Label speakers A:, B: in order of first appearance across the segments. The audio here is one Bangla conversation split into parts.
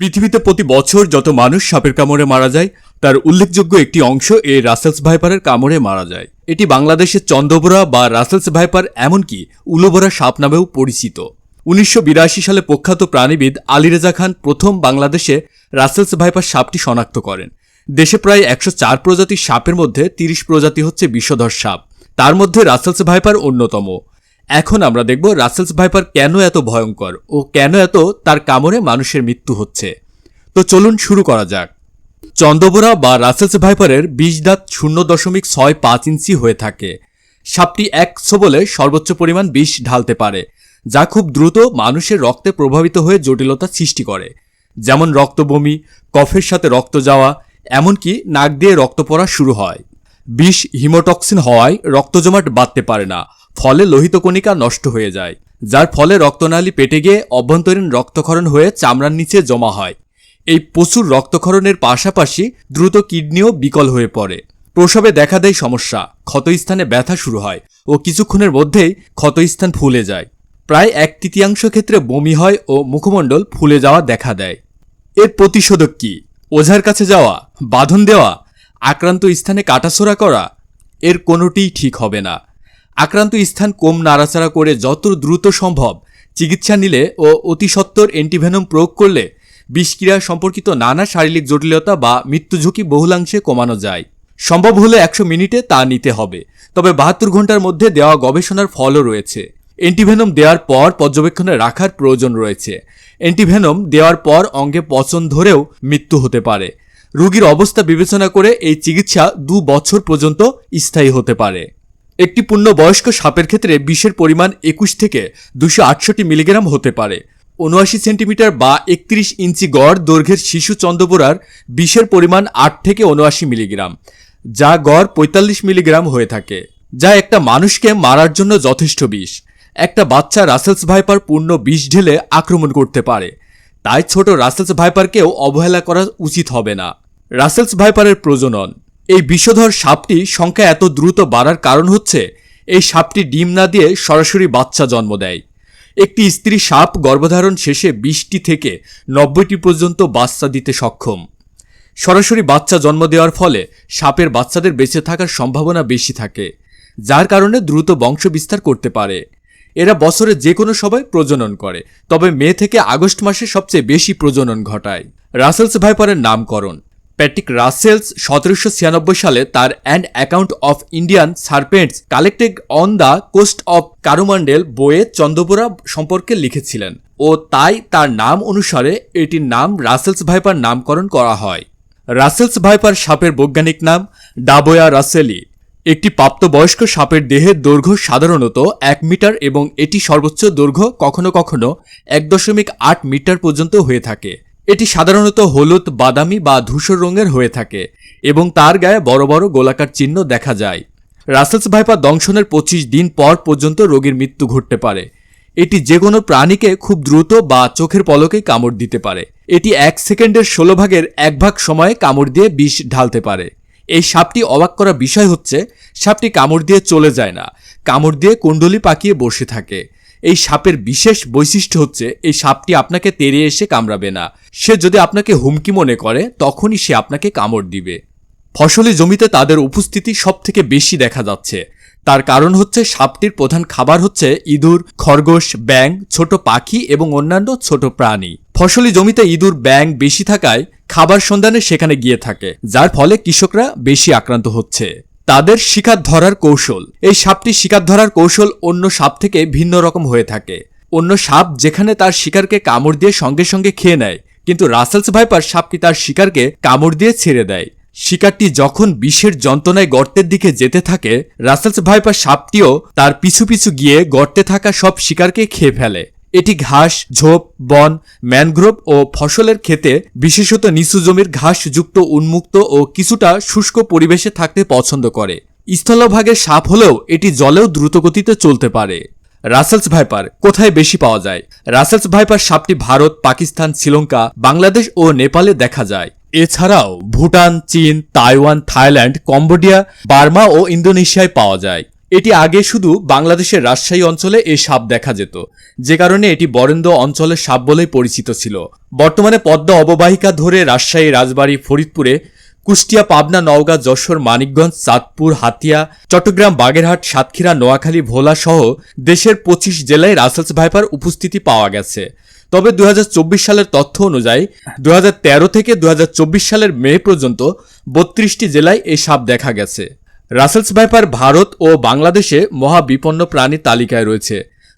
A: পৃথিবীতে প্রতি বছর যত মানুষ সাপের কামড়ে মারা যায়, তার উল্লেখযোগ্য একটি অংশ এই রাসেলস ভাইপারের কামড়ে মারা যায়। এটি বাংলাদেশের চন্দ্রবোরা বা রাসেলস ভাইপার এমনকি উলোবোরা সাপ নামেও পরিচিত। উনিশশো বিরাশি সালে প্রখ্যাত প্রাণীবিদ আলিরেজা খান প্রথম বাংলাদেশে রাসেলস ভাইপার সাপটি শনাক্ত করেন। দেশে প্রায় একশো চার প্রজাতির সাপের মধ্যে তিরিশ প্রজাতি হচ্ছে বিষধর সাপ। তার মধ্যে রাসেলস ভাইপার অন্যতম। এখন আমরা দেখব রাসেলস ভাইপার কেন এত ভয়ঙ্কর ও কেন এত তার কামড়ে মানুষের মৃত্যু হচ্ছে। তো চলুন শুরু করা যাক। চন্দ্রবোরা বা রাসেলস ভাইপারের বিষ দাঁত শূন্য দশমিক ছয় পাঁচ ইঞ্চি হয়ে থাকে। সাপটি এক বলে সর্বোচ্চ পরিমাণ বিষ ঢালতে পারে, যা খুব দ্রুত মানুষের রক্তে প্রভাবিত হয়ে জটিলতা সৃষ্টি করে। যেমন রক্তবমি, কফের সাথে রক্ত যাওয়া, এমনকি নাক দিয়ে রক্ত পড়া শুরু হয়। বিষ হিমোটক্সিন হওয়ায় রক্ত জমাট বাঁধতে পারে না ফলে লোহিত কণিকা নষ্ট হয়ে যায়, যার ফলে রক্তনালী পেটে গিয়ে অভ্যন্তরীণ রক্তক্ষরণ হয়ে চামড়ার নিচে জমা হয়। এই প্রচুর রক্তক্ষরণের পাশাপাশি দ্রুত কিডনিও বিকল হয়ে পড়ে। প্রসবে দেখা দেয় সমস্যা, ক্ষতস্থানে ব্যথা শুরু হয় ও কিছুক্ষণের মধ্যেই ক্ষতস্থান ফুলে যায়। প্রায় এক তৃতীয়াংশ ক্ষেত্রে বমি হয় ও মুখমণ্ডল ফুলে যাওয়া দেখা দেয়। এর প্রতিষেধক কি? ওঝার কাছে যাওয়া, বাঁধন দেওয়া, আক্রান্ত স্থানে কাটাছোড়া করা, এর কোনোটিই ঠিক হবে না। আক্রান্ত স্থান কম নাড়াচাড়া করে যত দ্রুত সম্ভব চিকিৎসা নিলে ও অতি অ্যান্টিভেনম প্রয়োগ করলে বিষক্রিয়া সম্পর্কিত নানা শারীরিক জটিলতা বা মৃত্যু ঝুঁকি বহুলাংশে কমানো যায়। সম্ভব হলে একশো মিনিটে তা নিতে হবে, তবে বাহাত্তর ঘণ্টার মধ্যে দেওয়া গবেষণার ফলও রয়েছে। অ্যান্টিভেনম দেওয়ার পর পর্যবেক্ষণে রাখার প্রয়োজন রয়েছে। অ্যান্টিভেনম দেওয়ার পর অঙ্গে পচন ধরেও মৃত্যু হতে পারে। রোগীর অবস্থা বিবেচনা করে এই চিকিৎসা দু বছর পর্যন্ত স্থায়ী হতে পারে। একটি পূর্ণবয়স্ক সাপের ক্ষেত্রে বিষের পরিমাণ একুশ থেকে দুশো আটষট্টি মিলিগ্রাম হতে পারে। উনআশি সেন্টিমিটার বা একত্রিশ ইঞ্চি গড় দৈর্ঘ্যের শিশু চন্দ্রবোরার বিষের পরিমাণ আট থেকে উনআশি মিলিগ্রাম, যা গড় পঁয়তাল্লিশ মিলিগ্রাম হয়ে থাকে, যা একটা মানুষকে মারার জন্য যথেষ্ট বিষ। একটা বাচ্চা রাসেলস ভাইপার পূর্ণ বিষ ঢেলে আক্রমণ করতে পারে, তাই ছোট রাসেলস ভাইপারকেও অবহেলা করা উচিত হবে না। রাসেলস ভাইপারের প্রজনন এই বিষধর সাপটি সংখ্যা এত দ্রুত বাড়ার কারণ হচ্ছে, এই সাপটি ডিম না দিয়ে সরাসরি বাচ্চা জন্ম দেয়। একটি স্ত্রী সাপ গর্ভধারণ শেষে বিশটি থেকে নব্বইটি পর্যন্ত বাচ্চা দিতে সক্ষম। সরাসরি বাচ্চা জন্ম দেওয়ার ফলে সাপের বাচ্চাদের বেঁচে থাকার সম্ভাবনা বেশি থাকে, যার কারণে দ্রুত বংশ বিস্তার করতে পারে। এরা বছরে যে কোনো সময় প্রজনন করে, তবে মে থেকে আগস্ট মাসে সবচেয়ে বেশি প্রজনন ঘটায়। রাসেলস ভাইপারের নামকরণ। প্যাট্রিক রাসেলস সতেরোশো ছিয়ানব্বই সালে তার and account of Indian serpents collected on the coast of Coromandel বইয়ে চন্দ্রবোরা সম্পর্কে লিখেছিলেন ও তাই তার নাম অনুসারে এটির নাম রাসেলস ভাইপার নামকরণ করা হয়। রাসেলস ভাইপার সাপের বৈজ্ঞানিক নাম ডাবোয়া রাসেলি। একটি প্রাপ্তবয়স্ক সাপের দেহের দৈর্ঘ্য সাধারণত এক মিটার এবং এটি সর্বোচ্চ দৈর্ঘ্য কখনো কখনো এক দশমিক আট মিটার পর্যন্ত হয়ে থাকে। এটি সাধারণত হলুদ, বাদামি বা ধূসর রঙের হয়ে থাকে এবং তার গায়ে বড় বড় গোলাকার চিহ্ন দেখা যায়। রাসেলস ভাইপার দংশনের পঁচিশ দিন পর পর্যন্ত রোগীর মৃত্যু ঘটতে পারে। এটি যে কোনো প্রাণীকে খুব দ্রুত বা চোখের পলকেই কামড় দিতে পারে। এটি এক সেকেন্ডের ষোলো ভাগের এক ভাগ সময়ে কামড় দিয়ে বিষ ঢালতে পারে। এই সাপটি অবাক করা বিষয় হচ্ছে, সাপটি কামড় দিয়ে চলে যায় না। কামড় দিয়ে কুণ্ডলি পাকিয়ে বসে থাকে। এই সাপের বিশেষ বৈশিষ্ট্য হচ্ছে, এই সাপটি আপনাকে তেড়ে এসে কামড়াবে না। সে যদি আপনাকে হুমকি মনে করে, তখনই সে আপনাকে কামড় দিবে। ফসলি জমিতে তাদের উপস্থিতি সব থেকে বেশি দেখা যাচ্ছে। তার কারণ হচ্ছে, সাপটির প্রধান খাবার হচ্ছে ইঁদুর, খরগোশ ব্যাং ছোট পাখি এবং অন্যান্য ছোট প্রাণী। ফসলি জমিতে ইঁদুর ব্যাং বেশি থাকায় খাবার সন্ধানে সেখানে গিয়ে থাকে, যার ফলে কৃষকরা বেশি আক্রান্ত হচ্ছে। তাদের শিকার ধরার কৌশল। এই সাপটি শিকার ধরার কৌশল অন্য সাপ থেকে ভিন্ন রকম হয়ে থাকে। অন্য সাপ যেখানে তার শিকারকে কামড় দিয়ে সঙ্গে সঙ্গে খেয়ে নেয়, কিন্তু রাসেলস ভাইপার সাপটি তার শিকারকে কামড় দিয়ে ছেড়ে দেয়। শিকারটি যখন বিষের যন্ত্রণায় গর্তের দিকে যেতে থাকে, রাসেলস ভাইপার সাপটিও তার পিছু পিছু গিয়ে গর্তে থাকা সব শিকারকে খেয়ে ফেলে। এটি ঘাস, ঝোপ, বন, ম্যানগ্রোভ ও ফসলের ক্ষেতে বিশেষত নিচু জমির ঘাসযুক্ত, উন্মুক্ত ও কিছুটা শুষ্ক পরিবেশে থাকতে পছন্দ করে। স্থলভাগের সাপ হলেও এটি জলেও দ্রুতগতিতে চলতে পারে। রাসেলস ভাইপার, কোথায় বেশি পাওয়া যায়? রাসেলস ভাইপার সাপটি ভারত, পাকিস্তান, শ্রীলঙ্কা, বাংলাদেশ ও নেপালে দেখা যায়। এছাড়াও ভুটান, চীন, তাইওয়ান, থাইল্যান্ড, কম্বোডিয়া, বার্মা ও ইন্দোনেশিয়ায় পাওয়া যায়। এটি আগে শুধু বাংলাদেশের রাজশাহী অঞ্চলে এই সাপ দেখা যেত। যে কারণে এটি বরেন্দ্র অঞ্চলের সাপ বলেই পরিচিত ছিল। বর্তমানে পদ্মা অববাহিকা ধরে রাজশাহী রাজবাড়ী ফরিদপুরে কুষ্টিয়া, পাবনা, নওগাঁ, যশোর, মানিকগঞ্জ, চাঁদপুর, হাতিয়া, চট্টগ্রাম, বাগেরহাট, সাতক্ষীরা, নোয়াখালী, ভোলা সহ দেশের পঁচিশ জেলায় রাসেলস ভাইপার উপস্থিতি পাওয়া গেছে। তবে দু হাজার চব্বিশ সালের তথ্য অনুযায়ী দুহাজার তেরো থেকে দুহাজার চব্বিশ সালের মে পর্যন্ত বত্রিশটি জেলায় এই সাপ দেখা গেছে। রাসেলস ভাইপার ভারত ও বাংলাদেশে মহাবিপন্ন প্রাণী তালিকায় রয়েছে।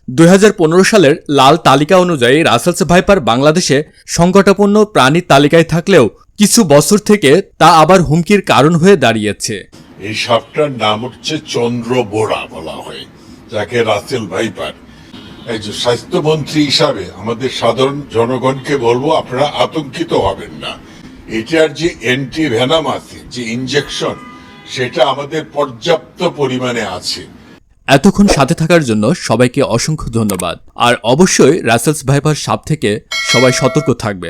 A: দুই হাজার পনেরো সালের লাল তালিকা অনুযায়ী রাসেলস ভাইপার বাংলাদেশে সংকটাপন্ন প্রাণীর তালিকায় থাকলেও কিছু বছর থেকে তা আবার হুমকির কারণ হয়ে দাঁড়িয়েছে।
B: এই সাপটার নাম হচ্ছে চন্দ্র বোরা বলা হয়, যাকে রাসেল ভাইপার। যে স্বাস্থ্যমন্ত্রী হিসাবে আমাদের সাধারণ জনগণকে বলব, আপনারা আতঙ্কিত হবেন না। এটার যে অ্যান্টি ভ্যানাম আছে, যে ইনজেকশন সেটা আমাদের পর্যাপ্ত পরিমাণে আছে।
A: এতক্ষণ সাথে থাকার জন্য সবাইকে অসংখ্য ধন্যবাদ। আর অবশ্যই রাসেলস ভাইপার সাপ থেকে সবাই সতর্ক থাকবেন।